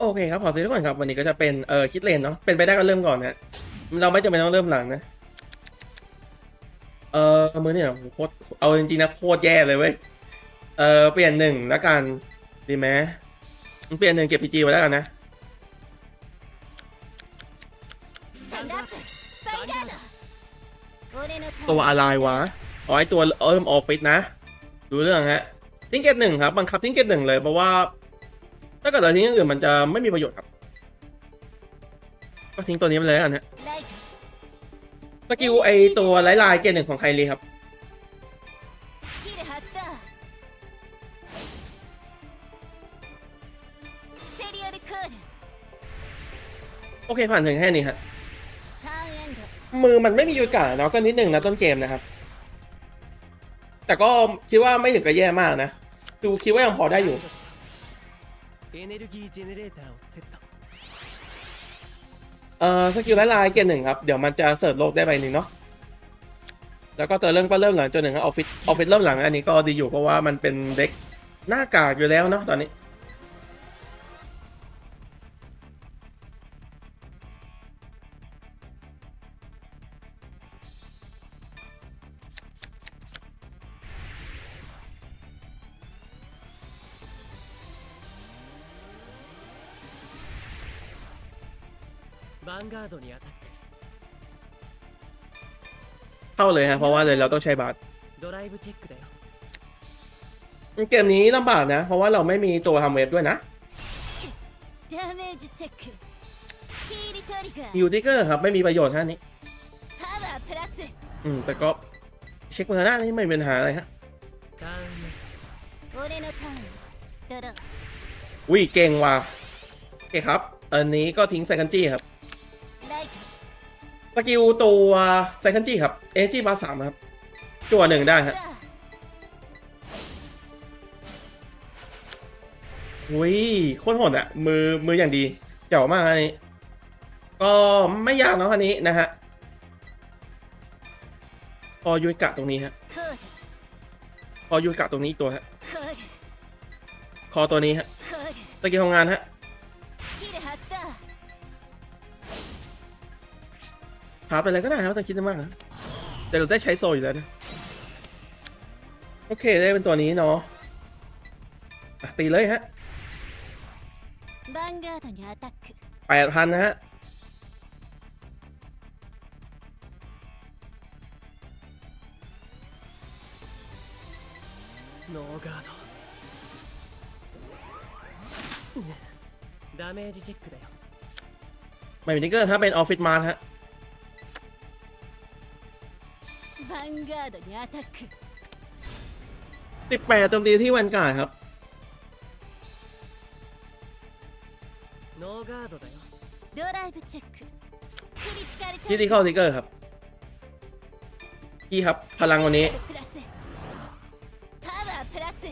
โอเคครับขอซื้อทุกคนครับ วันนี้ก็จะเป็นเออคิดเลนเนาะเป็นไปได้ก็เริ่มก่อนนะเราไม่จำเป็นต้องเริ่มหลังนะเออมือเนี่ยโคตรเอาจริงๆนะโคตรแย่เลยเว้ยเออเปลี่ยนหนึ่งแล้วกันดีไหมเปลี่ยนหนึ่งเก็บพีจีไว้แล้วกันนะตัวอะไรวะอ๋ไอตัวเอิ่มออฟฟิศนะ ดูเรื่องฮะทิ้งเกตหนึ่งครับบังคับทิ้งเกตหนึ่งเลยเพราะว่า ถ้าเกิดเราทิ้งอย่างอื่นมันจะไม่มีประโยชน์ครับ ก็ทิ้งตัวนี้ไปเลยกันฮะสกิลไอตัวลายลายเกรดหนึ่งของไคลีครับโอเคผ่านถึงแค่นี้ฮะมือมันไม่มียูกะเนาะก็นิดหนึ่งนะต้นเกมนะครับ แต่ก็คิดว่าไม่ถึงกับแย่มากนะดูคิดว่ายังพอได้อยู่ エネルギージェネレーターをセット เอ่อสกิลไลท์ไลน์เกตหนึ่งครับ เดี๋ยวมันจะเสิร์ฟโลกได้ใบหนึ่งเนาะ แล้วก็เตอร์เริ่มก็เริ่มหลังจนหนึ่งครับออฟฟิศออฟฟิศเริ่มหลังอันนี้ก็ดีอยู่เพราะว่ามันเป็นเด็กหน้ากากอยู่แล้วเนาะตอนนี้ เข้าเลยฮะเพราะว่าเลยเราต้องใช้บัตรเกมนี้ลำบากนะ เพราะว่าเราไม่มีตัวทำเวฟด้วยนะยูทิกเกอร์ครับ ไม่มีประโยชน์ฮะนี้อืม แต่ก็เช็คเมือหน้านี่ไม่มีปัญหาอะไรฮะอุ้ยเก่งว่ะโอเคครับ อันนี้ก็ทิ้งใส่กันจี้ครับ สกิลตัวไซคันจี้ครับ เอจี้บาสามครับ จั่วหนึ่งได้ฮะอุ้ยโคตรโหดอะมือมืออย่างดีเจ๋วมากอันนี้ ก็ไม่ยากเนาะอันนี้นะฮะพอยุยกะตรงนี้ฮะพอยุยกะตรงนี้ตัวฮะคอตัวนี้ฮะสะกี้ทำงานฮะ พาไปเลยก็ได้ครับต้องคิดมากนะแต่เราได้ใช้โซอยู่แล้วนะ โอเคได้เป็นตัวนี้เนาะอ่ะตีเลยฮะ ヴァンガードにアタック แปดพันนะฮะ ノーガードダメージチェックだよ ไม่มีนิกเกอร์ถ้าเป็นออฟฟิศมาร์ฮะ ヴァンガードにアタックสิบแปดโจมตีที่วันการ์ดครับ ノーガードだよドライブチェッククリティカル คิดที่เข้าทิกเกอร์ครับพี่ครับ พลังวันนี้ プラスパワープラス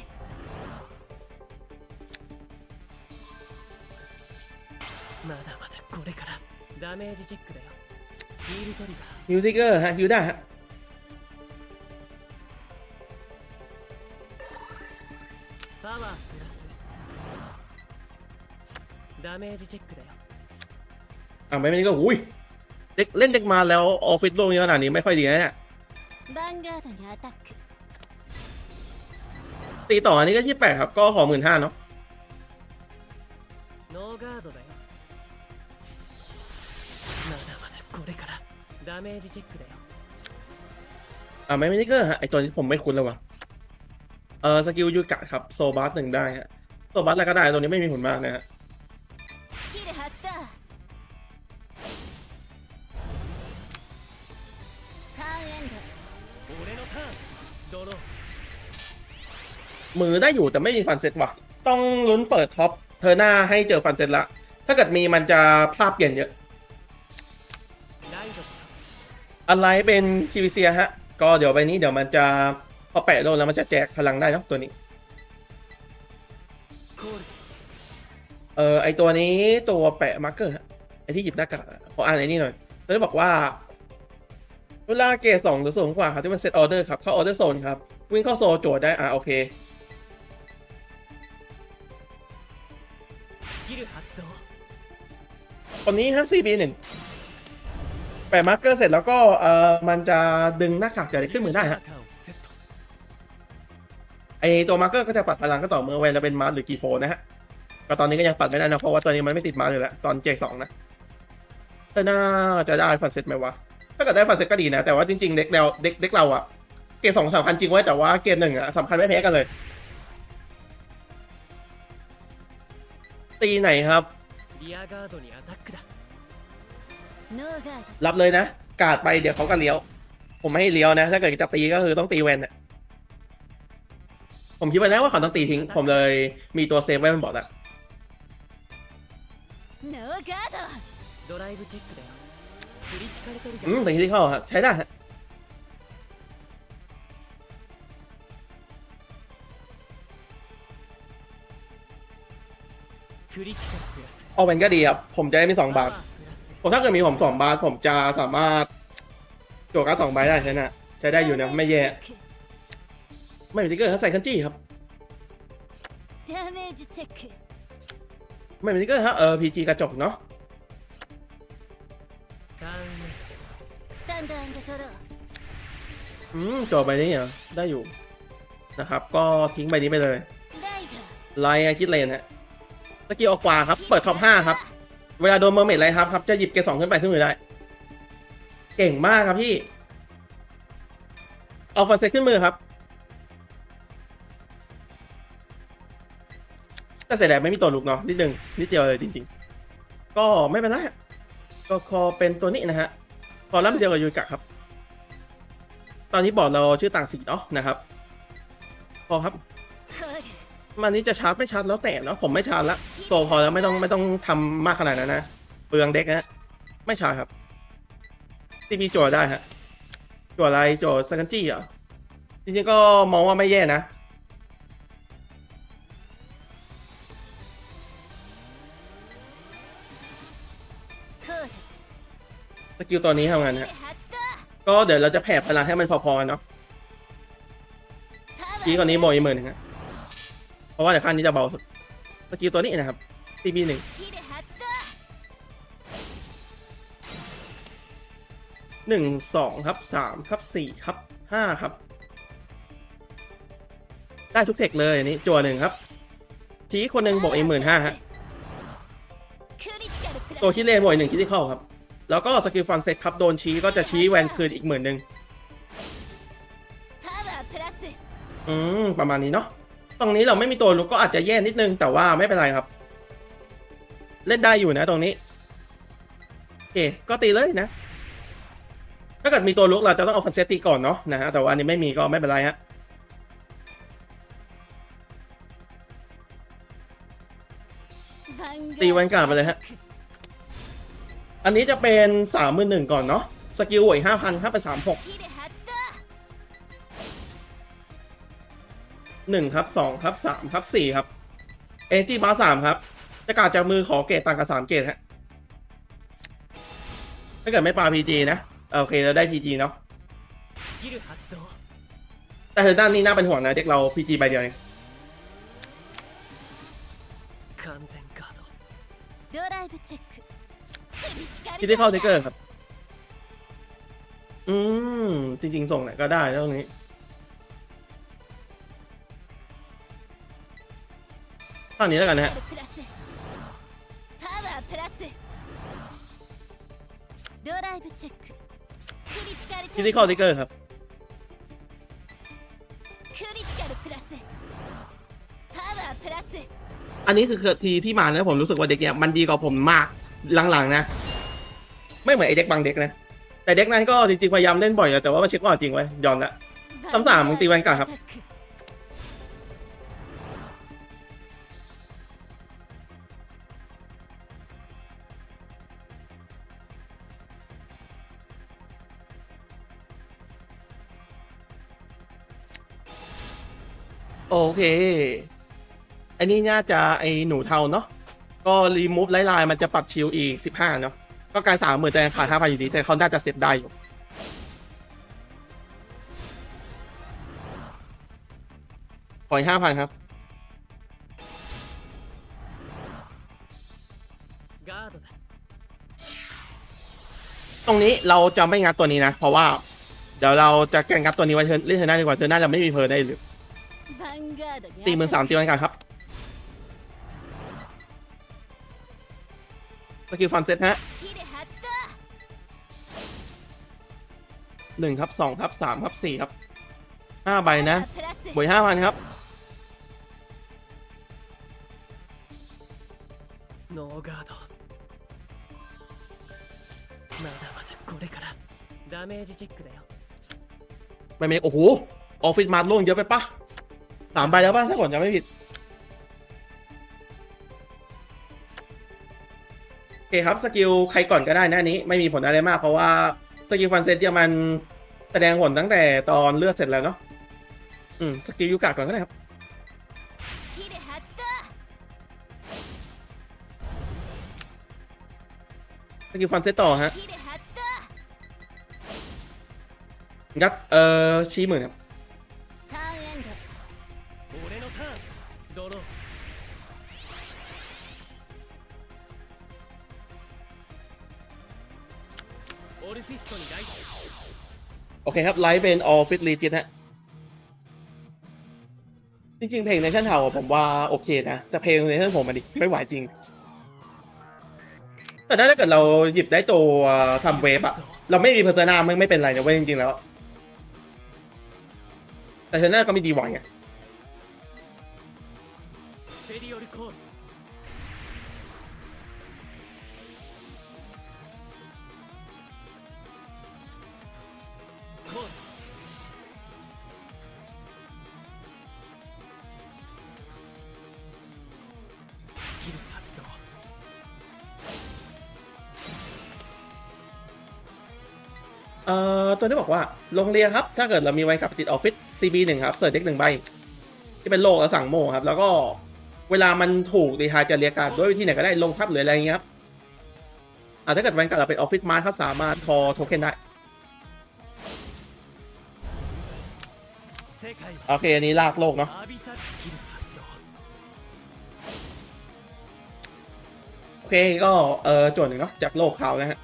まだまだこれからダメージチェックだよヒールトリガ ฮิวทิกเกอร์ฮะฮิวได้ฮะ メージチェックだよ อ่ะไม่เป็นก็อุ้ยเด็กเล่นเด็กมาแล้วออฟฟิศโลงเยอะขนาดนี้ไม่ค่อยดีนะเนี่ย ヴァンガードにアタック ตีต่ออันนี้ก็ยี่แปดครับ ก็ขอหมื่นห้าเนาะ ノーガードだよまだまだこれからダメージチェックだよ อ่าไม่เป็นนิกเกอร์ฮะไอตัวนี้ผมไม่คุ้นเลยว่ะเออสกิลยูกะครับโซบัสหนึ่งได้ฮะโซบัสอะไรก็ได้ตัวนี้ไม่มีผลมากนะฮะ มือได้อยู่แต่ไม่มีฟันเซ็ตว่ะ ต้องลุ้นเปิดท็อปเธอหน้าให้เจอฟันเซ็ตละ ถ้าเกิดมีมันจะภาพเปลี่ยนเยอะ อะไรเป็นคีวิเซียฮะ ก็เดี๋ยวไปนี้เดี๋ยวมันจะพอแปะโดนแล้วมันจะแจกพลังได้นะตัวนี้ เออไอตัวนี้ตัวแปะมาร์กเกอร์ไอที่หยิบหน้ากากขออ่านไอนี่หน่อยตัวบอกว่าเวลาเกรสองหรือสูงกว่าครับที่มันเซตออเดอร์ครับเข้าออเดอร์โซนครับวิ่งเข้าโซโจทยได้อ่าโอเค ตอนนี้ฮะซีปีหนึ่งแปะมาร์เกอร์เสร็จแล้วก็เอ่อมันจะดึงหน้ากากจะได้ขึ้นมือได้ฮะไอตัวมาร์เกอร์ก็จะปัดพลังก็ต่อเมื่อเวละเป็นมาร์หรือกีโฟนะฮะก็ตอนนี้ก็ยังปัดไม่ได้นะเพราะว่าตอนนี้มันไม่ติดมาร์อยู่ละตอนเจสองนะแต่น่าจะได้ฟันเซตไหมวะถ้าเกิดได้ฟันเซตก็ดีนะ แต่ว่าจริงๆเด็กเราเด็กเด็กเราอะเกมสองสำคัญจริงไว้แต่ว่าเกมหนึ่งอะสำคัญไม่แพ้กันเลย ตีไหนครับ รับเลยนะ กาดไปเดี๋ยวเขาก็เลี้ยว ผมไม่ให้เลี้ยวนะ ถ้าเกิดจะตีก็คือต้องตีแวนอะผมคิดไว้แล้วว่าเขาต้องตีทิ้ง ผมเลยมีตัวเซฟไว้มันบอกนะอืมแต่ที่เข้าฮใช้ได้ เอาเป็นก็ดีครับ ผมจะได้มีสองบาท ผมถ้าเกิดมีผมสองบาท ผมจะสามารถโจั่กาสองใบได้ใช่ไหมใช้ได้อยู่นะไม่แย่ ไม่มีติ๊กเกอร์ครัใส่คันจี้ครับ ไม่มีติ๊กเกอร์ฮะเออพีจีกระจกเนาะอืมจบใบนี้เหรอได้อยู่นะครับ ก็ทิ้งใบนี้ไปเลยไลน์คิดเลนฮะ สกิลออกขวาครับ เปิดท็อปห้าครับ เวลาโดนเมอร์เมดไรครับครับ จะหยิบเกรดสองขึ้นไปขึ้นมือได้ เก่งมากครับพี่ เอาฟันเซ็ตขึ้นมือครับก็เสียดายไม่มีตัวลุกเนาะนิดนึงนิดเดียวเลยจริง ๆ ก็ไม่เป็นไรก็คอเป็นตัวนี้นะฮะคอรับเดียวกับยูกะครับ ตอนนี้บอร์ดเราชื่อต่างสีเนาะนะครับ พอครับ มันนี้จะชาร์จไม่ชาร์จแล้วแต่เนาะผมไม่ชาร์จแล้วโซพอแล้วไม่ต้องไม่ต้องทำมากขนาดนั้นนะเปลืองเด็กนะไม่ชาร์จครับซีพีจั่วได้ฮะจั่วอะไรจั่วสกันจี้เหรอจริงๆก็มองว่าไม่แย่นะ สกิลตัวนี้ทำงานฮะก็เดี๋ยวเราจะแผ่พลังให้มันพอๆกัเนาะกี้ตอนนี้โมยหมื่นนฮะ เพราะว่าเดี๋ยวข้างนี้จะเบาสุดสกิลตัวนี้นะครับซีบีหนึ่งหนึ่งสองครับสามครับสี่ครับห้าครับ ได้ทุกเทคเลยอันนี้จั่วหนึ่งครับ ทีคนหนึ่งบวกอีกหมื่นห้าฮะตัวคิดเลนบวกอีกหนึ่งคิดที่เข้าครับ แล้วก็สกิลฟันเซ็ตครับโดนชี้ก็จะชี้แวนคืนอีกหมื่นหนึ่งอืม ประมาณนี้เนาะ ตรงนี้เราไม่มีตัวลุกก็อาจจะแย่นิดนึง แต่ว่าไม่เป็นไรครับ เล่นได้อยู่นะตรงนี้โอเคก็ตีเลยนะ ถ้าเกิดมีตัวลุกเราจะต้องเอาฟันเซตตีก่อนเนาะนะฮะแต่ว่าอันนี้ไม่มีก็ไม่เป็นไรฮะตีวันกาไปเลยฮะ อันนี้จะเป็นสามหมื่นหนึ่งก่อนเนาะสกิลหวยห้าพันห้าเป็นสามหก หนึ่งครับสองครับสามครับสี่ครับ เอนจี้บาสามครับจะกาดจากมือขอเกตต่างกับสามเกตฮะถ้าเกิดไม่ปาพีจีนะโอเคเราได้พีจีเนาะแต่เธอด้านนี้น่าเป็นห่วงนะเด็กเราพีจีใบเดียวเองที่ได้เข้าเทเกอร์ครับ อืม จริง ๆ ส่งไหนก็ได้ตรงนี้ ข้างนี้แล้วกันนะฮะคิดที่ข้อทิกเกอร์ครับอันนี้คือทีที่มานะผมรู้สึกว่าเด็กเนี่ยมันดีกว่าผมมากหลังๆนะ ไม่เหมือนไอเด็กบางเด็กนะ แต่เด็กนั้นก็จริงๆพยายามเล่นบ่อยแต่ว่ามาเช็คว่าจริงไว้ยอมละสามสามตีแวนกาครับ โอเค อันนี้น่าจะไอ้หนูเทาเนาะ ก็รีมูฟไลน์ลน์มันจะปรับชิลอีกสิบห้าเนาะ ก็การสามหมื่นแต่ขาดห้าพันอยู่ดีแต่เขาน่าจะเซฟได้อยู่ขออีกห้าพันครับ ตรงนี้เราจะไม่งัดตัวนี้นะ เพราะว่า เดี๋ยวเราจะแกนงัดตัวนี้ไว้เธอเล่นเธอหน้าดีกว่าเธอหน้าเราไม่มีเพิร์ได้หรือ ตีหมือนสามตีมันกันครับสกิลฟันเซ็ตฮะหนึ่งครับสองครับสามครับสี่ครับห้าใบนะบวยห้าพันครับไม่เมกโอ้โห ออฟฟิศมาร์โลงเยอะไปปะ สามใบแล้วบ้างถ้าผมจะไม่ผิดโอเคครับสกิลใครก่อนก็ได้นะนี้ ไม่มีผลอะไรมากเพราะว่าสกิลฟันเซตเยอรมันแสดงผลตั้งแต่ตอนเลือกเสร็จแล้วเนาะอืมสกิลยูกะก่อนก็ได้ครับสกิลฟันเซตต่อฮะงัดเอ่อชี้มือครับ โอเคครับ ไลฟ์เป็นออฟฟิศรีจิตฮะจริง ๆ เพลงในชั่นเทาผมว่าโอเคนะ แต่เพลงในชั่นผมมันดิไม่ไหวจริง แต่ถ้าเกิดเราหยิบได้ตัวทำเวฟอะเราไม่มีเพอร์ซนาไม่ไม่เป็นไรนะเว้ยจริง ๆ แล้ว แต่เทอร์นาก็ไม่ดีหวังไง เอ่อตัวนี้บอกว่าลงเรียครับ ถ้าเกิดเรามีไว้กับติดออฟฟิศ CB 1ครับเสิร์ฟเด็กหนึ่งใบ ที่เป็นโลกแล้วสั่งโมครับ แล้วก็เวลามันถูกดีฮาจะเรียกการด้วยวิธีไหนก็ได้ลงทับหรืออะไรเงี้ยครับอ่าถ้าเกิดวันกับเราเป็นออฟฟิศมาครับสามารถทอโทเค็นได้โอเค อันนี้ลากโลกเนาะโอเคก็เออจวนหนึ่งเนาะจากโลกเขานะฮะ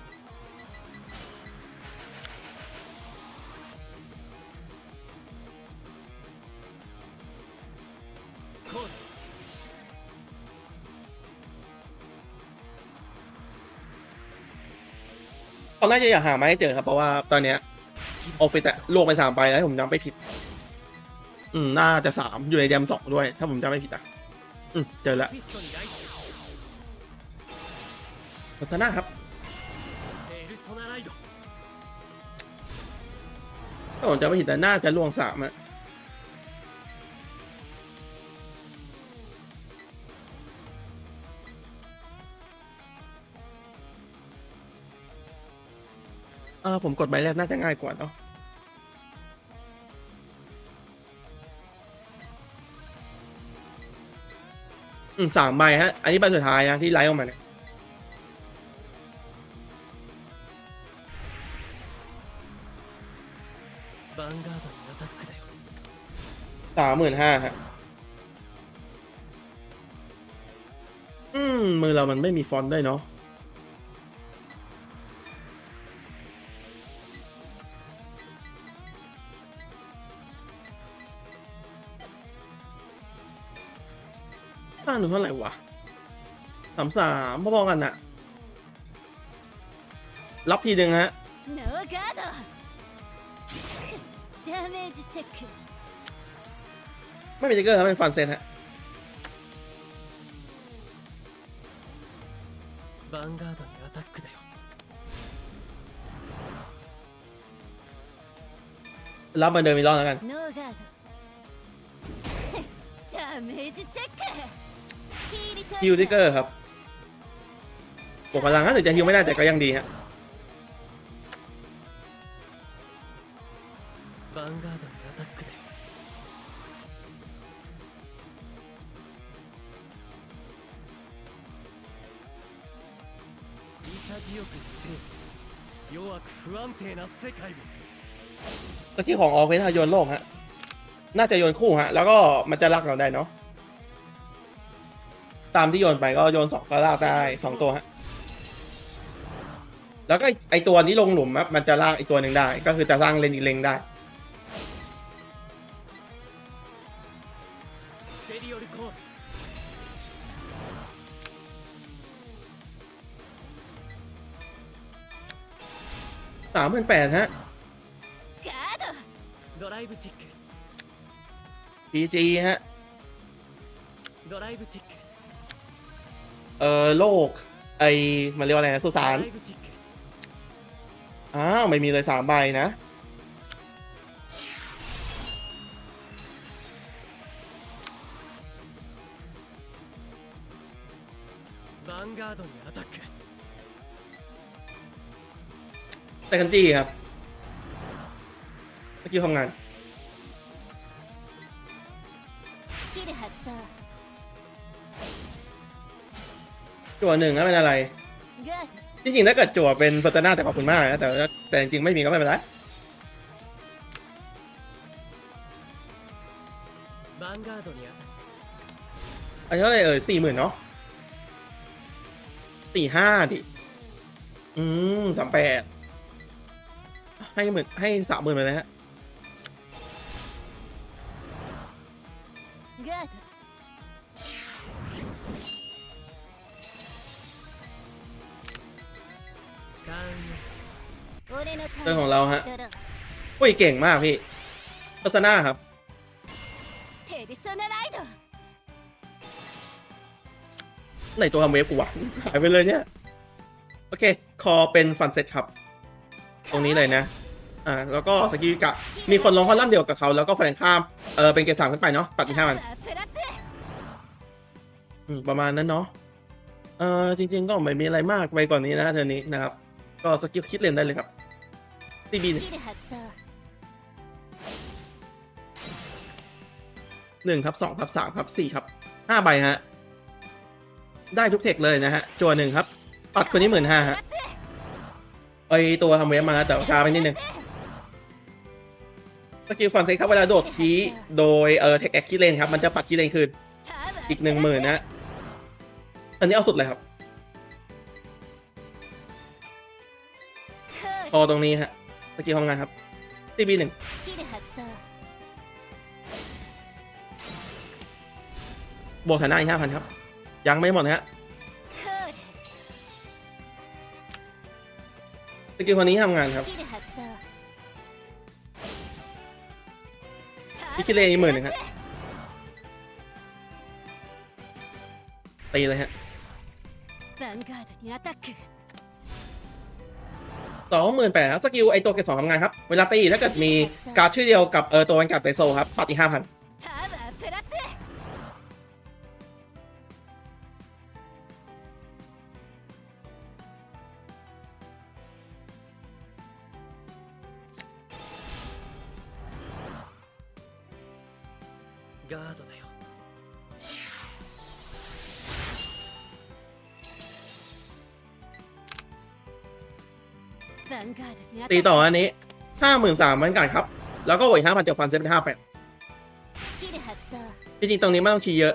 เขาน่าจะอยากหาไมาให้เจอครับ เพราะว่าตอนเนี้ยโอฟฟิตะลวงไปสามไปแล้วผมจำไม่ผิด อืม น่าจะสามอยู่ในแดมสองด้วย ถ้าผมจำไม่ผิดอะ อืม เจอแล้วพัฒนาครับถ้าผมจำไม่ผิดแต่น่าจะลวงสามอะ เออผมกดใบแรกน่าจะง่ายกว่าเนาะอืมสามใบฮะ อันนี้ใบสุดท้ายนะที่ไลฟ์ออกมาเนี่ยสามหมื่นห้าฮะ อืม มือเรามันไม่มีฟอนต์ด้วยเนาะ ข้างหนูเท่าไหร่วะสามสามพอๆกันอะรับทีหนึ่งฮะไม่เป็นเจเกอร์ครับเป็นฟันเซนฮะヴァンガードにアタックだよรับมาเดินมีรอบแล้วกันダメージチェック ฮิวทิกเกอร์ครับบวกพลังฮะถึงจะฮิวไม่ได้แต่ก็ยังดีฮะ ヴァンガードにアタックだよ潔く捨てよ弱く不安定な世界を สกิลของออฟเฟนโยนโลกฮะ น่าจะโยนคู่ฮะ แล้วก็มันจะลากเราได้เนาะ ตามที่โยนไปก็โยนสองก็ลากได้สองตัวฮะ ス แล้วก็ไอ้ไอตัวนี้ลงหลุมครับมันจะลากไอตัวหนึ่งได้ ก็คือจะสร้างเลนอีกเลนได้ ステリオルコール สามหมื่นแปดฮะ ガードドライブチェック PG ฮะ ドライブチェック เออโลก ไอมันเรียกว่าอะไรนะสุสา ド น ライブチェック อ้าวไม่มีเลยสามใบนะ ヴァンガードにアタック แต่คันจี้ครับเมื่อกี้ทำงาน スキル発動 จั่วหนึ่งแล้วเป็นอะไร จริงๆถ้าเกิดจั่วเป็นโซตาน่าแต่ขอบคุณมากนะแต่แต่จริงๆไม่มีก็ไม่เป็นไรอันนี้เท่าไรเอ่ยสี่หมื่นเนาะสี่ห้าดิ อืมสามแปดให้หมื่นให้สามหมื่นไปเลยฮะ เรื่องของเราฮะอุ้ยเก่งมากพี่ลักนาครับไหนตัวทำเวฟกูวะหายไปเลยเนี่ย โอเค คอเป็นฟันเซตครับ ตรงนี้เลยนะ อ่า แล้วก็สกิลกะ มีคนลงคอลัมน์เดียวกับเขา แล้วก็แฝงข้าม เออเป็นเกรดสามขึ้นไปเนาะตัดที่ห้ามันประมาณนั้นเนาะ เออจริง ๆ ก็ไม่มีอะไรมากไปกว่านนี้นะเท่านี้นะครับ ก็สกิลคิดเลนได้เลยครับตีบีหนึ่งครับสองครับสามครับสี่ครับห้าใบฮะ ได้ทุกเทคเลยนะฮะ จัวหนึ่งครับ ปัดคนนี้หมื่นห้าฮะไอตัวทำเวฟมาแต่ชาไปนิดนึงสกิลฝั่งเซ็ครับเวลาโดดชี้โดยเออเทคแอคคิเลนครับ มันจะปัดคิเลนคืนอีกหนึ่งหมื่นนะ อันนี้เอาสุดเลยครับ พอตรงนี้ฮะสกิลทำงานครับตีบีหนึ่งบวกฐานะอีกห้าพันครับ ยังไม่หมดนะฮะสกิลคนนี้ทำงานครับพิกิเลอีกหมื่นหนึ่งฮะตีเลยฮะ สองหมื่นแปดครับสกิลไอตัวเกตสองทำงานครับ เวลาตีถ้าเกิดมีการ์ดชื่อเดียวกับเออตัวแวนการ์ดไตโซครับปัดอีกห้าพันガード ตีต่ออันนี้ห้าหมื่นสามมันกันครับ แล้วก็โอีกห้าพันเจ็ดพันเซ็ตเป็นห้าแปดจริงๆตรงนี้ไม่ต้องชี้เยอะ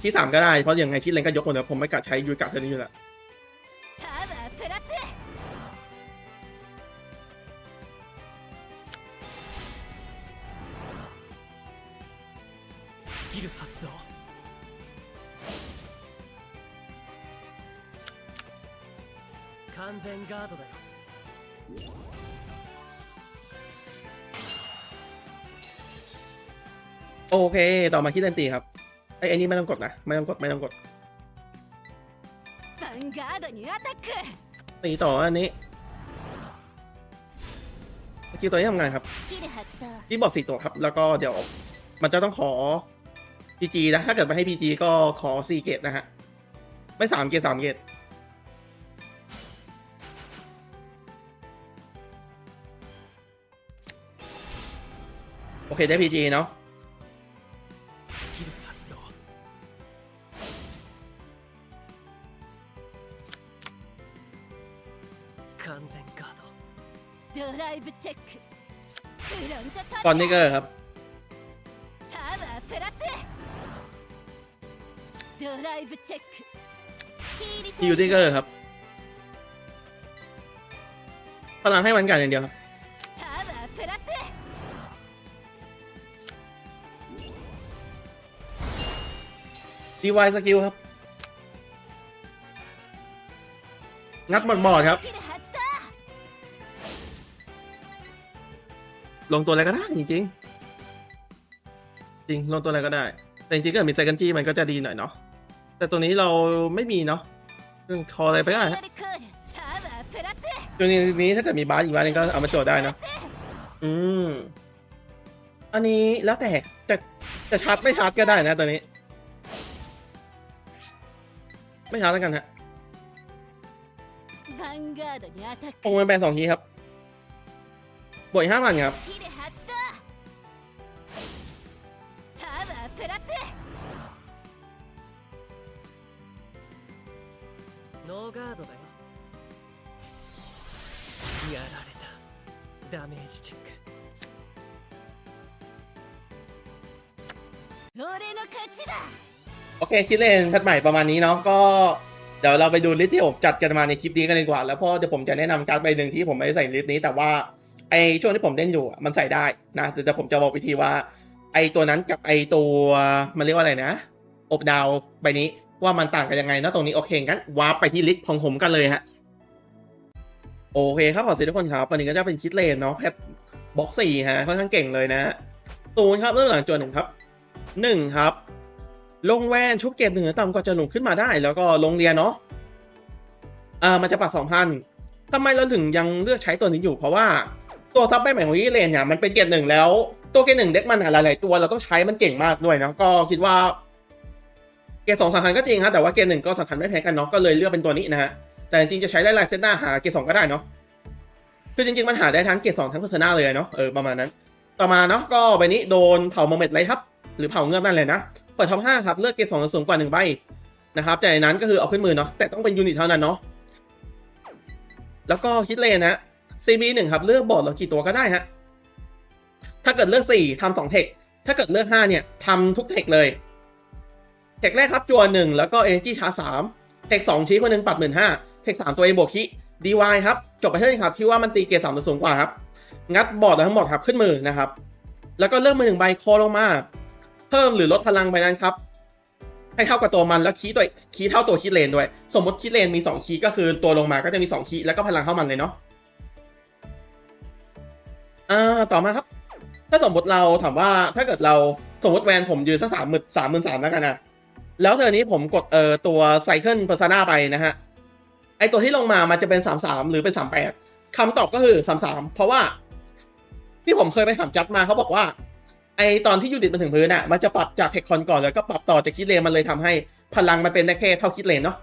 ชี้สามก็ได้ เพราะยังไงชี้เลนก็ยกหมดแล้วผมไม่กะใช้ยูกะเท่านี้อยู่ละガードだよ โอเค ต่อมาที่เลนตีครับไอ้ไอ้นี่ไม่ต้องกดนะ ไม่ต้องกด ไม่ต้องกด ヴァンガードにアタック ตีต่ออันนี้สกิลตัวนี้ทำงานครับ スキル発動 ที่บอกสี่ตัวครับ แล้วก็เดี๋ยว มันจะต้องขอ PG นะ ถ้าเกิดไม่ให้ PG ก็ขอสี่เกตนะฮะ ไม่สามเกตสามเกตโอเค ได้ PG เนาะ ตอนนี้ก็ครับパワープラスドライブチェックฮิเกอร์ครับพลังให้วันกันอย่างเดียวครับパワーดีวายสกิลครับ งัดหมดบอดครับ ลงตัวอะไรก็ได้จริง ๆ จริงลงตัวอะไรก็ได้ แต่จริงๆก็มีไซกันจี้มันก็จะดีหน่อยเนาะแต่ตัวนี้เราไม่มีเนาะคออะไรไปก็ได้ฮะตัวนี้ถ้าเกิดมีบาสอีกบาสนึงก็เอามาโจทย์ได้เนาะอืมอันนี้แล้วแต่จะจะชาร์จไม่ชาร์จก็ได้นะตัวนี้ ไม่ชาร์จแล้วกันฮะโอ้ยแปลงสองทีครับ บวกห้าพันครับ クスキル発動ターバープラスノーガードだよやられたダメージチェック俺の勝ちだ โอเคคิดเล่นแพทใหม่ประมาณนี้เนาะก็เดี๋ยวเราไปดูลิสต์ที่ผมจัดกันมาในคลิปนี้กันดีกว่า แล้วเพราะเดี๋ยวผมจะแนะนำการ์ดใบหนึ่งที่ผมไม่ได้ใส่ลิสต์นี้ แต่ว่า ไอช่วงที่ผมเล่นอยู่มันใส่ได้นะแต่เดี๋ยวผมจะบอกวิธีว่า ไอตัวนั้นกับไอตัวมันเรียกว่าอะไรนะ อบดาวใบนี้ว่ามันต่างกันยังไงนะตรงนี้โอเคงั้นวาร์ปไปที่ลิสต์ของผมกันเลยฮะโอเคครับขอสวัสดีทุกคนครับวันนี้ก็จะเป็นคิดเลนเนาะแพทบ็อกสี่ฮะค่อนข้างเก่งเลยนะตูนครับเริ่มหลังจวนหนึ่งครับหนึ่งครับ ลงแวนชุบเกตหนึ่งหรือต่ำกว่าจะหนุนขึ้นมาได้ แล้วก็ลงเรียนเนาะอ่ามันจะปัดสองพันทำไมเราถึงยังเลือกใช้ตัวนี้อยู่เพราะว่า ตัวซับใบใหม่ของยี่เลนเนี่ยมันเป็นเกตหนึ่งแล้ว ตัวเกตหนึ่งเด็กมันหลายๆตัวเราต้องใช้มันเก่งมากด้วยนะก็คิดว่าเกตสองสำคัญก็จริงครับแต่ว่าเกตหนึ่งก็สำคัญไม่แพ้กันเนาะก็เลยเลือกเป็นตัวนี้นะฮะแต่จริงจะใช้ไล่ๆเซตหน้าหาเกตสองก็ได้เนาะคือจริงๆมันหาได้ทั้งเกตสองทั้งเพอร์ซนาเลยเนาะเออประมาณนั้น ต่อมาเนาะก็ใบนี้โดนเผาโมเมนต์ไรทับหรือเผาเงือกนั่นเลยนะเปิดท็อปห้าครับเลือกเกรดสองสูงกว่าหนึ่งใบนะครับจากนั้นก็คือเอาขึ้นมือเนาะแต่ต้องเป็นยูนิตเท่านั้นเนาะแล้วก็คิดเลนนะ CB หนึ่งครับ เลือกบอร์ดเรากี่ตัวก็ได้ฮะ ถ้าเกิดเลือกสี่ทำสองเทค ถ้าเกิดเลือกห้าเนี่ยทำทุกเทคเลย เทคแรกครับจัวหนึ่งแล้วก็เอ g จีชาร์สามเทคสองชี้คนหนึ่งปัดหมื่นห้าเทคสามตัวเองบวกคิดีวายครับ จบไปเท่านี้ครับ ที่ว่ามันตีเกรดสามหรือสูงกว่าครับ งัดบอร์ดทั้งหมดครับขึ้นมือนะครับ แล้วก็เลือกมือหนึ่งใบคอลงมา เพิ่มหรือลดพลังไปนั้นครับให้เท่ากับตัวมันแล้วคีย์ตัวคีย์เท่าตัวคีย์เลนด้วย สมมติคีย์เลนมี 2 คีย์ก็คือตัวลงมาก็จะมี 2 คีย์แล้วก็พลังเข้ามันเลยเนาะ อ่าต่อมาครับ ถ้าสมมติเราถามว่าถ้าเกิดเราสมมติแวนผมยืนสักสามหมื่นสามหมื่นสามแล้วกันนะแล้วเธอนี้ผมกดเอ่อตัวไซเคิลเพอร์ซนาไปนะฮะไอตัวที่ลงมามันจะเป็นสามสามหรือเป็นสามแปดคำตอบก็คือสามสามเพราะว่า ที่ผมเคยไปถามจัดมาเขาบอกว่า ไอตอนที่ยูนิตมันถึงพื้นอะมันจะปรับจากเทคคอนก่อนแล้วก็ปรับต่อจากคิดเลนมันเลยทำให้พลังมันเป็นได้แค่เท่าคิดเลนเนาะ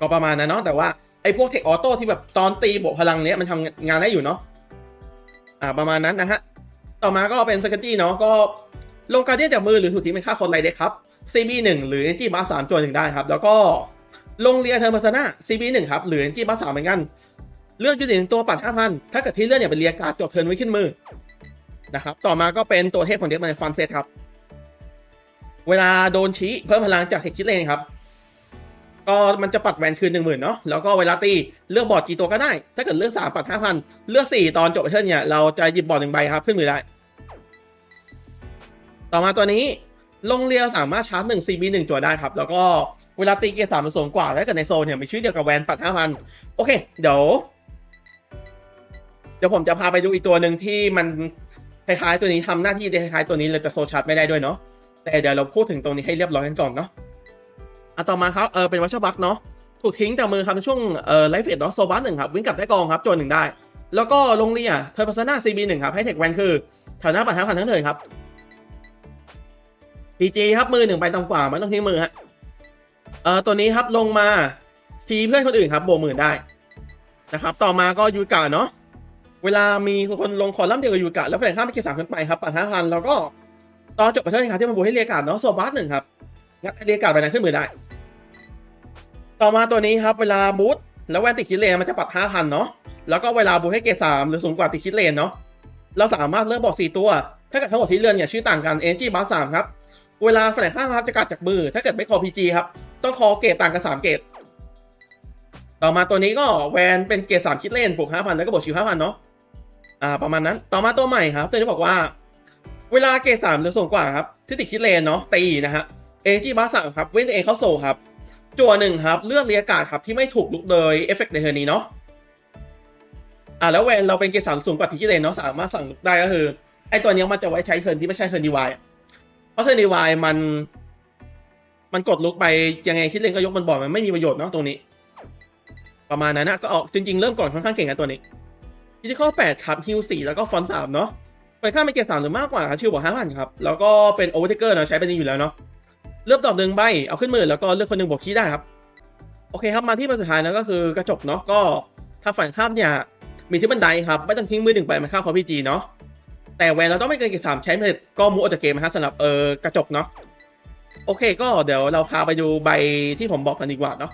ก็ประมาณนั้นเนาะแต่ว่าไอพวกเทคออโต้ที่แบบตอนตีบวกพลังเนี้ยมันทำงานได้อยู่เนาะ อ่าประมาณนั้นนะฮะ ต่อมาก็เป็นสกัจี้เนาะก็ลงการเดียนจากมือหรือถูกทิ้งเป็นค่าคนไรเด็กครับ CB 1หรือ NG บัสสามจวนหนึ่งได้ครับ แล้วก็ลงเรียเทอร์มาซนา CB 1ครับ หรือ NG บัสสามเหมือนกัน เลือกยูนิตหนึ่งตัวปัด5,000ถ้าเกิดที่เลือกเนี่ยเป็นเรียการ์ดจบเทิร์นไว้ขึ้นมือนะครับ ต่อมาก็เป็นตัวเทพของเด็กมันฟันเซตครับ เวลาโดนชี้เพิ่มพลังจากเทคคิดเลนครับ ก็มันจะปัดแวนคืนหนึ่งหมื่นเนาะแล้วก็เวลาตีเลือกบอร์ดกี่ตัวก็ได้ ถ้าเกิดเลือกสามปัดห้าพันเลือกสี่ตอนจบเทิร์นเนี่ยเราจะหยิบบอร์ดหนึ่งใบครับขึ้นมือได้ ต่อมาตัวนี้ลงเรียวสามารถชาร์จหนึ่ง CB หนึ่งจั่วได้ครับ แล้วก็เวลาตีเกียร์สามมันสูงกว่าแล้วเกิดในโซนเนี่ยมีชื่อเดียวกับแวนปัดห้าพันโอเค เดี๋ยว เดี๋ยวผมจะพาไปดูอีกตัวหนึ่งที่มันคล้ายๆตัวนี้ทำหน้าที่คล้ายๆตัวนี้เลยแต่โซชาร์จไม่ได้ด้วยเนาะแต่เดี๋ยวเราพูดถึงตรงนี้ให้เรียบร้อยกันก่อนเนาะ อะต่อมาครับเออเป็นวัชบักเนาะถูกทิ้งจากมือครับในช่วงเอ่อไลฟ์เฟดเนาะโซบัสหนึ่งครับวิ่งกลับได้กองครับโจนหนึ่งได้ แล้วก็ลงเรียเทอร์พัสนาซีบีหนึ่งครับให้เทคแวนคือแถวหน้าปัดทั้งพันทั้งเถิดครับพีจีครับมือหนึ่งใบต่ำกว่ามันต้องทิ้งมือฮะเอ่อตัวนี้ครับลงมาทีเพื่อนคนอื่นครับโบหมื่นได้นะครับต่อมาก็ยูกาเนาะเวลามีคนลงคอลัมน์เดียวกับยูกะแล้วแฝงข้ามไปเกียร์สามขึ้นไปครับปัดห้าพันแล้วก็ตอนจบไปเท่านี้ครับที่มันบวกให้เรียกาดเนาะโซบัสหนึ่งครับงัดเรียกาดไปนั้นขึ้นมือได้ ต่อมาตัวนี้ครับเวลาบูทแล้วแวนติดคิดเลนมันจะปัดห้าพันเนาะแล้วก็เวลาบูทให้เกร์สามหรือสูงกว่าติดคิดเลนเนาะเราสามารถเลือกบอกสี่ตัว ถ้าเกิดทั้งหมดที่เลื่อนเนี่ยชื่อต่างกันเอ็นจีบัสสามครับเวลาแฝงข้างครับจะกัดจากมือ ถ้าเกิดไม่คอพีจีครับต้องคอเกตต่างกันสามเกตต่อมาตัวนี้ก็แวนเป็นเกรดสามคิดเล่นบวกห้าพันแล้วก็บวกชิวห้าพันเนาะ อ่าประมาณนั้น ต่อมาตัวใหม่ครับ ตัวนี้บอกว่า เวลาเกรดสามหรือสูงกว่าครับที่ติดคิดเลนเนาะตีนะฮะเอจีบาสามครับเว้นตัวเองเข้าโซครับ จั่วหนึ่งครับ เลือกเรียการ์ดครับที่ไม่ถูกลุกโดยเอฟเฟกต์ในเทอร์นี้เนาะอ่าแล้วแวนเราเป็นเกสามสูงกว่าที่คิดเลนเนาะสามารถสั่งลุกได้ก็คือไอตัวนี้มันจะไว้ใช้เทิร์นที่ไม่ใช่เทิร์นดีวายเพราะเทิร์นดีวายมัน มันกดลุกไปยังไงคิดเลนก็ยกมันบอร์ดมันไม่มีประโยชน์เนาะตรงนี้ ประมาณนั้นนะก็ออกจริง ๆ เริ่มก่อนค่อนข้างเก่งกันตัวนี้คิดข้อแปดครับฮิวสี่แล้วก็ฟอนสามเนาะไปค่าไม่เกียร์สามหรือมากกว่าครับชิวบอกห้าพันครับแล้วก็เป็นโอเวอร์เทเกอร์เนาะใช้เป็นนี้อยู่แล้วเนาะ เลือกดอกหนึ่งใบเอาขึ้นมือแล้วก็เลือกคนหนึ่งบวกคีได้ครับโอเคครับมาที่ใบสุดท้ายนะก็คือกระจกเนาะก็ถ้าฝั่งข้ามเนี่ยมีที่บันไดครับไม่ต้องทิ้งมือหนึ่งไปมันค่าคอพีจีเนาะแต่แวนเราต้องไม่เกินเกียร์สามใช้เมล็ดก็มูออกจากเกมนะฮะสำหรับเออกระจกเนาะโอเคก็เดี๋ยวเราพาไปดูใบที่ผมบอกกันดีกว่าเนาะ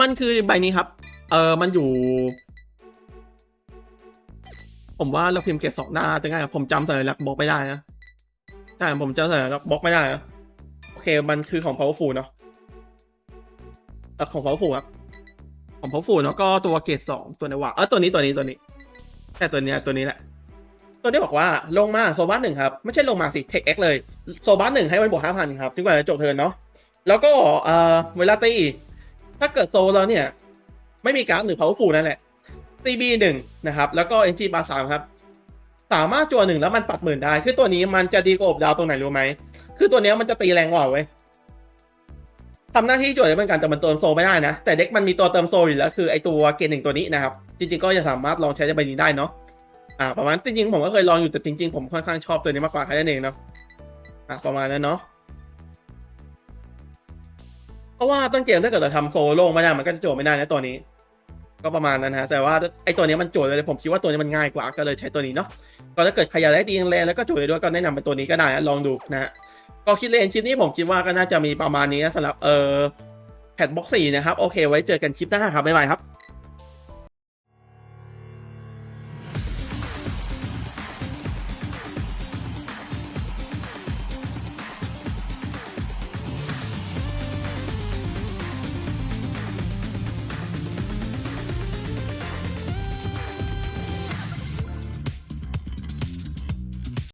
มันคือใบนี้ครับ เออมันอยู่ ผมว่าเราพิมพ์เกรดสองหน้าจะง่ายผมจำสัญลักษณ์บอกไม่ได้นะ ใช่ผมจำสัญลักษณ์บล็อกไม่ได้นะโอเคมันคือของ powerful เนาะของ powerful ครับของ powerful เนาะก็ตัวเกรดสองตัวไหนวะเออตัวนี้ตัวนี้ตัวนี้ใช่ตัวเนี้ยตัวนี้แหละ ตัวนี้บอกว่าลงมาโซบัสหนึ่งครับ ไม่ใช่ลงมาสิเทคเอ็กเลยโซบัสหนึ่งให้มันบวกห้าพันครับจนกว่าจะจบเทิร์นเนาะแล้วก็เอ่อเวลาตีถ้าเกิดโซลแล้วเนี่ย ไม่มีการ์ดหรือ powerful นั่นแหละ CB หนึ่งนะครับ แล้วก็ NG บาสามครับ สามารถจัวหนึ่งแล้วมันปัดหมื่นได้ คือตัวนี้มันจะดีกว่าอบดาวตรงไหนรู้ไหม คือตัวนี้มันจะตีแรงกว่าเว้ยทำหน้าที่จั่วได้เหมือนกันแต่มันเติมโซไม่ได้นะ แต่เด็กมันมีตัวเติมโซอยู่แล้วคือไอตัวเกณฑ์หนึ่งตัวนี้นะครับ จริงๆก็จะสามารถลองใช้ในใบนี้ได้เนาะ อ่า ประมาณจริงๆผมก็เคยลองอยู่แต่จริงๆผมค่อนข้างชอบตัวนี้มากกว่าแค่นั้นเองเนาะ อะประมาณนั้นเนาะ เพราะว่าต้นเกมถ้าเกิดเราทำโซโล่งไม่ได้มันก็จะโจทย์ไม่ได้นะตัวนี้ ก็ประมาณนั้นนะฮะ แต่ว่าไอตัวนี้มันโจทย์เลยผมคิดว่าตัวนี้มันง่ายกว่าก็เลยใช้ตัวนี้เนาะก็ถ้าเกิดใครอยากได้ตีแรงแล้วก็โจทย์ด้วยก็แนะนำเป็นตัวนี้ก็ได้นะลองดูนะฮะก็คิดเลนชิ้นนี้ผมคิดว่าก็น่าจะมีประมาณนี้นะสำหรับเออแพทบ็อกซี่นะครับ โอเค ไว้เจอกันคลิปหน้าครับบ๊ายบายครับ